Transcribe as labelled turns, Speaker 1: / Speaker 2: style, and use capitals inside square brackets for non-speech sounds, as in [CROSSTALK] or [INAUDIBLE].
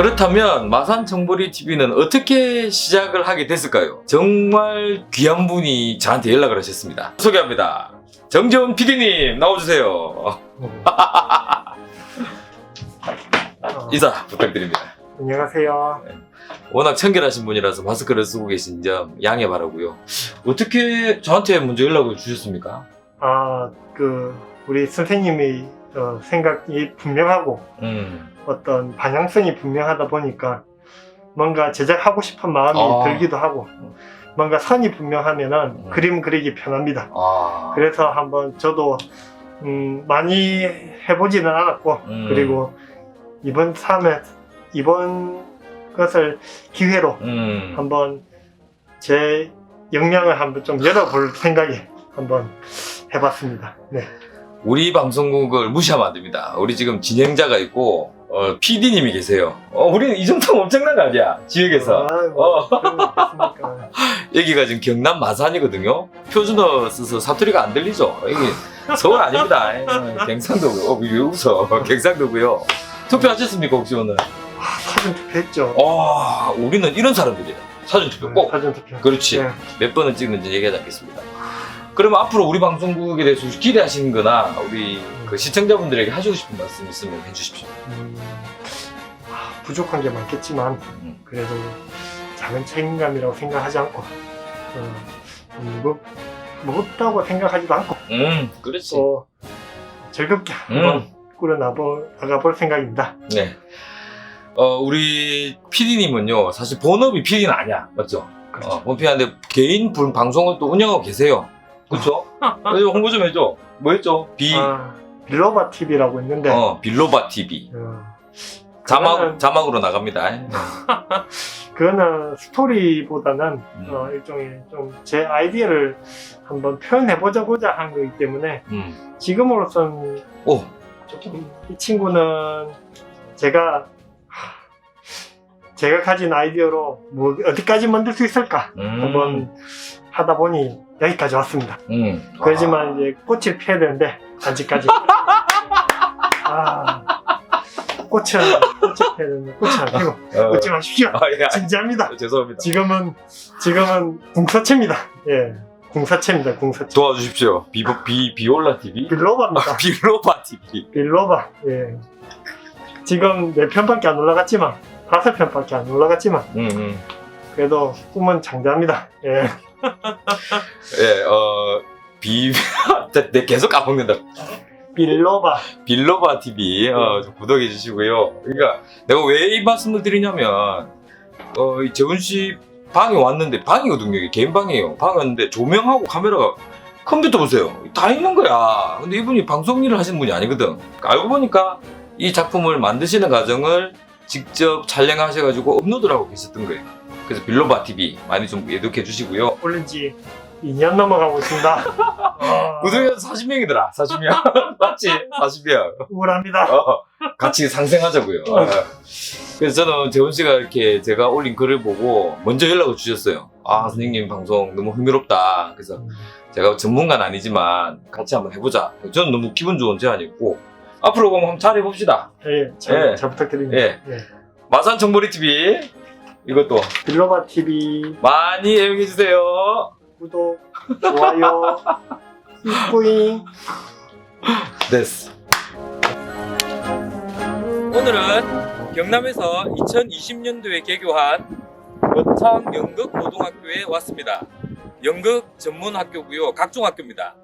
Speaker 1: 그렇다면 마산 정보리 TV는 어떻게 시작을 하게 됐을까요? 정말 귀한 분이 저한테 연락을 하셨습니다. 소개합니다. 정재훈 PD님 나와주세요.
Speaker 2: 어,
Speaker 1: 인사 부탁드립니다.
Speaker 2: 안녕하세요.
Speaker 1: 워낙 청결하신 분이라서 마스크를 쓰고 계신 점 양해 바라고요. 어떻게 저한테 먼저 연락을 주셨습니까?
Speaker 2: 아, 그 우리 선생님의 어, 생각이 분명하고
Speaker 1: 음,
Speaker 2: 어떤 방향성이 분명하다 보니까 뭔가 제작하고 싶은 마음이
Speaker 1: 아.
Speaker 2: 들기도 하고 뭔가 선이 분명하면은
Speaker 1: 음.
Speaker 2: 그림 그리기 편합니다.
Speaker 1: 아,
Speaker 2: 그래서 한번 저도 음, 많이 해보지는 않았고
Speaker 1: 음.
Speaker 2: 그리고 이번 삶에 이번 것을 기회로
Speaker 1: 음,
Speaker 2: 한번 제 역량을 한번 좀 열어볼 생각에 한번 해봤습니다. 네.
Speaker 1: 우리 방송국을 무시하면 안 됩니다. 우리 지금 진행자가 있고 어, PD님이 계세요. 어, 우리는 이 정도면 엄청난 거 아니야? 지역에서.
Speaker 2: 아이고,
Speaker 1: 어. [LAUGHS] 여기가 지금 경남 마산이거든요. 표준어 써서 사투리가 안 들리죠. 여기 서울 아닙니다. [LAUGHS] 에, 경상도고. 어, 왜 웃어? 경상도고요. 투표하셨습니까 혹시 오늘?
Speaker 2: 아, 사전 투표했죠.
Speaker 1: 와, 우리는 이런 사람들이에요. 사전 투표 꼭.
Speaker 2: 사전 투표.
Speaker 1: 그렇지.
Speaker 2: 네.
Speaker 1: 몇 번을 찍는지 얘기하지 않겠습니다. 그러면 앞으로 우리 방송국에 대해서 기대하시는 거나 우리 그 시청자분들에게 하시고 싶은 말씀 있으면 해주십시오.
Speaker 2: 음, 아, 부족한 게 많겠지만
Speaker 1: 음.
Speaker 2: 그래도 작은 책임감이라고 생각하지 않고 어, 음, 무겁, 무겁다고 생각하지도 않고
Speaker 1: 음, 그렇지.
Speaker 2: 또 즐겁게
Speaker 1: 음.
Speaker 2: 한번 꾸려나볼 나가볼 생각입니다.
Speaker 1: 네. 어, 우리 PD님은요, 사실 본업이 PD는 아니야. 맞죠?
Speaker 2: 그렇죠.
Speaker 1: 어, 본피한데 개인 분 방송을 또 운영하고 계세요. 그렇죠? 그래서 [LAUGHS] 홍보 좀 해줘. 뭐 했죠? 비,
Speaker 2: 아, 빌로바 TV라고 있는데
Speaker 1: 어, 빌로바 TV.
Speaker 2: 어,
Speaker 1: 자막,
Speaker 2: 그거는-
Speaker 1: 자막으로 나갑니다. [LAUGHS]
Speaker 2: 그거는 스토리보다는
Speaker 1: 음.
Speaker 2: 어, 일종의 좀 제 아이디어를 한번 표현해보자고자 한 거기 때문에
Speaker 1: 음.
Speaker 2: 지금으로선
Speaker 1: 오,
Speaker 2: 조금 이 친구는 제가 하, 제가 가진 아이디어로 뭐 어디까지 만들 수 있을까
Speaker 1: 음.
Speaker 2: 한번 하다 보니 여기까지 왔습니다.
Speaker 1: 음.
Speaker 2: 그렇지만 이제 꽃을 피워야 되는데 아직까지 [LAUGHS] 아, 꽃을 꽃을 피워야 되는데 꽃을 안 피고
Speaker 1: 아, 어.
Speaker 2: 웃지 마십시오.
Speaker 1: 아, 예,
Speaker 2: 진지합니다.
Speaker 1: 아, 죄송합니다.
Speaker 2: 지금은 지금은 궁사체입니다. 예, 궁사체입니다. 궁사체.
Speaker 1: 도와주십시오. 비, 비, 비올라 TV?
Speaker 2: 빌로바입니다.
Speaker 1: 아, 빌로바 TV.
Speaker 2: 빌로바. 예. 지금 네 편밖에 안 올라갔지만 다섯 편밖에 안 올라갔지만
Speaker 1: 음, 음.
Speaker 2: 그래도 꿈은 장대합니다. 예.
Speaker 1: 예, 어, 비, 내, [LAUGHS] 내 계속 까먹는다.
Speaker 2: 빌로바.
Speaker 1: 빌로바 TV, 어, 좀 구독해 주시고요. 그러니까, 내가 왜 이 말씀을 드리냐면, 어, 이 재훈 씨 방에 왔는데, 방이거든요. 이게 개인 방이에요. 방에 왔는데, 조명하고 카메라가, 컴퓨터 보세요. 다 있는 거야. 근데 이분이 방송 일을 하시는 분이 아니거든. 알고 보니까, 이 작품을 만드시는 과정을 직접 촬영하셔가지고 업로드를 하고 계셨던 거예요. 그래서 빌로바 TV 많이 좀 예독해 주시고요.
Speaker 2: 올린 지 2년 넘어가고 있습니다. [LAUGHS] 어,
Speaker 1: 구독자 40명이더라. 40명. 맞지? 40명.
Speaker 2: 우울합니다.
Speaker 1: 어, 같이 상생하자고요. 어. 그래서 저는 재훈 씨가 이렇게 제가 올린 글을 보고 먼저 연락을 주셨어요. 아, 선생님 방송 너무 흥미롭다. 그래서 제가 전문가는 아니지만 같이 한번 해보자. 저는 너무 기분 좋은 제안이었고, 앞으로 그럼 한번 잘해봅시다.
Speaker 2: 예, 잘,
Speaker 1: 예.
Speaker 2: 잘 부탁드립니다.
Speaker 1: 예.
Speaker 2: 예.
Speaker 1: 마산 정보리 TV. 이것도
Speaker 2: 빌로바 TV
Speaker 1: 많이 애용해 주세요.
Speaker 2: 구독, 좋아요, 뿌잉.
Speaker 1: 됐어. 오늘은 경남에서 2020년도에 개교한 거창 연극 고등학교에 왔습니다. 연극 전문 학교고요. 각종 학교입니다.